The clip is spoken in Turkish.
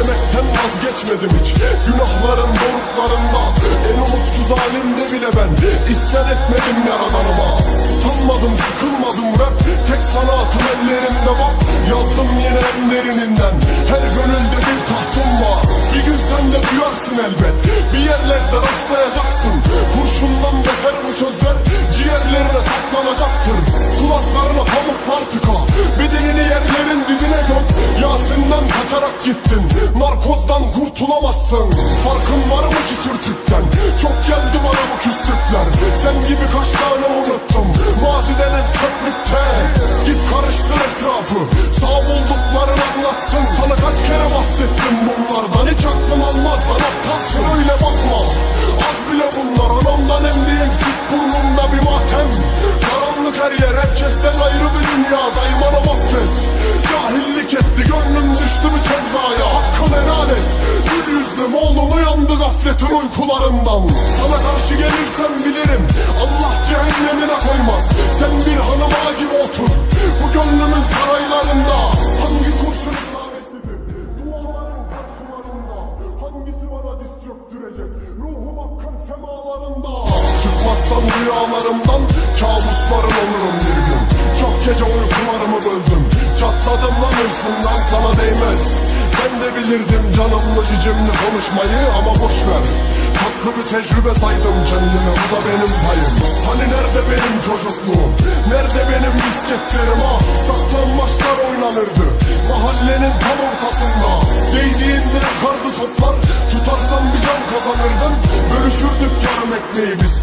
Söylemekten vazgeçmedim hiç. Günahların doruklarında En umutsuz halimde bile ben. İsyan etmedim yaradanıma Utanmadım sıkılmadım rap. Tek sanatım ellerimde bak Yazdım yine en derininden. Her gönülde bir tahtım var. Bir gün sen de duyarsın elbet. Bir yerlerde rastlayacaksın Yasin'den kaçarak gittin. Narkozdan kurtulamazsın. Farkın var mı ki sürtükten? Çok geldi bana bu küslükler Sen gibi kaç tane unuttum gafletin uykularından Sana karşı gelirsem bilirim Allah cehennemine koymaz. Sen bir hanıma gibi otur Bu gönlümün saraylarında. Hangi kurşun isabetlidir? Duaların karşılarında. Hangisi bana diz çöktürecek? Ruhum akkan semalarında. Çıkmazsan rüyalarımdan Kabusların olurum bir gün. Çok gece uykularımı böldüm. Çatladım lan hırsından sana değmez. Ben de bilirdim canımlı cicimli konuşmayı Ama boş ver Tatlı bir tecrübe saydım kendime Bu da benim payım. Hani nerede benim çocukluğum? Nerede benim misketlerim? Ah Saklanmaçlar oynanırdı. Mahallenin tam ortasında. Değdiğinde yakardı toplar Tutarsan bir can kazanırdın Bölüşürdük yarım ekmeği biz